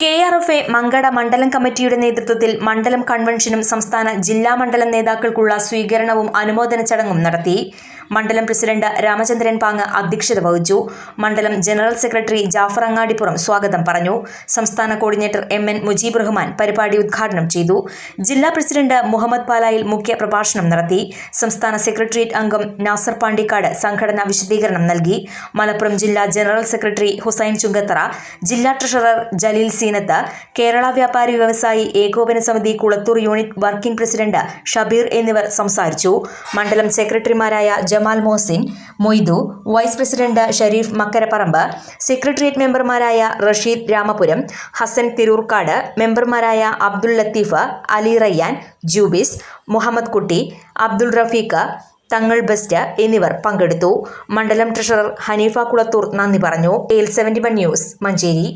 A Mankada മണ്ഡലം കമ്മിറ്റിയുടെ നേതൃത്വത്തിൽ മണ്ഡലം കൺവെൻഷനും സംസ്ഥാന ജില്ലാ മണ്ഡലം നേതാക്കൾക്കുള്ള സ്വീകരണവും അനുമോദന ചടങ്ങും നടത്തി. മണ്ഡലം പ്രസിഡന്റ് രാമചന്ദ്രൻ പാങ് അധ്യക്ഷത വഹിച്ചു. മണ്ഡലം ജനറൽ സെക്രട്ടറി ജാഫർ അങ്ങാടിപ്പുറം സ്വാഗതം പറഞ്ഞു. സംസ്ഥാന coordinator M N Mujeeb Rahman പരിപാടി ഉദ്ഘാടനം ചെയ്തു. ജില്ലാ പ്രസിഡന്റ് മുഹമ്മദ് പാലായിൽ മുഖ്യ പ്രഭാഷണം നടത്തി. സംസ്ഥാന സെക്രട്ടേറിയറ്റ് അംഗം നാസർ പാണ്ടിക്കാട് സംഘടന വിശദീകരണം നൽകി. മലപ്പുറം ജില്ലാ ജനറൽ സെക്രട്ടറി ഹുസൈൻ ചുങ്കത്തറ ജില്ലാ ട്രഷറർ ജലീൽ സീനത്ത് കേരള വ്യാപാരി വ്യവസായി ഏകോപന സമിതി Kulathur unit working president Shabeer എന്നിവർ സംസാരിച്ചു. മണ്ഡലം സെക്രട്ടറിമാരായ Jamal Mohsin Moidu vice president Shareef Makkaraparamba secretariat മെമ്പർമാരായ റഷീദ് രാമപുരം ഹസൻ തിരൂർക്കാട് മെമ്പർമാരായ അബ്ദുൾ ലത്തീഫ് അലി റയ്യാൻ ജൂബിസ് മുഹമ്മദ് കുട്ടി അബ്ദുൾ റഫീഖ് തങ്ങൾ ബെസ്റ്റ് എന്നിവർ പങ്കെടുത്തു. മണ്ഡലം ട്രഷറർ ഹനീഫ കുളത്തൂർ നന്ദി പറഞ്ഞു. L seventy one news Manjeri.